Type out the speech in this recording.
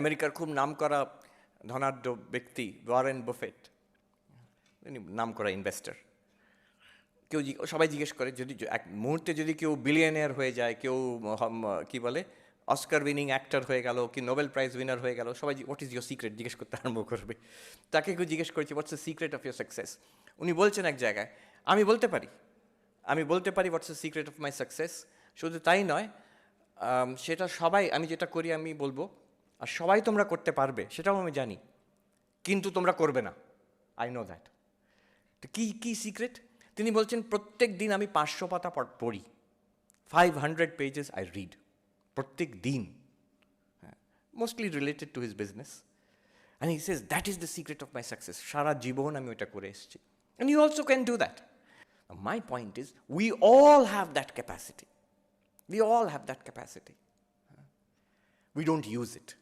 আমেরিকার খুব নামকরা ধনাঢ্য ব্যক্তি ওয়ারেন বফেট নাম করা ইনভেস্টর কেউ সবাই জিজ্ঞেস করে, যদি এক মুহূর্তে যদি কেউ বিলিয়নিয়ার হয়ে যায়, কেউ কি বলে অস্কার উইনিং অ্যাক্টর হয়ে গেল, কি নোবেল প্রাইজ উইনার হয়ে গেল, সবাই হোয়াট ইজ ইয়োর সিক্রেট জিজ্ঞেস করতে আরম্ভ করবে। তাকে কেউ জিজ্ঞেস করেছে what's the secret of your success উনি বলছেন এক জায়গায়, আমি বলতে পারি, আমি বলতে পারি what's the secret of my success শুধু তাই নয় সেটা সবাই, আমি যেটা করি, আমি বলব আর সবাই তোমরা করতে পারবে, সেটাও আমি জানি, কিন্তু তোমরা করবে না। আই নো দ্যাট তো কী কী সিক্রেট তিনি বলছেন, প্রত্যেক দিন আমি পাঁচশো পাতা পড়- five hundred pages I read প্রত্যেক দিন। Mostly related to his business and he says that is the secret of my success সারা জীবন আমি ওটা করে এসেছি। And you also can do that my point is we all have that capacity we all have that capacity we don't use it.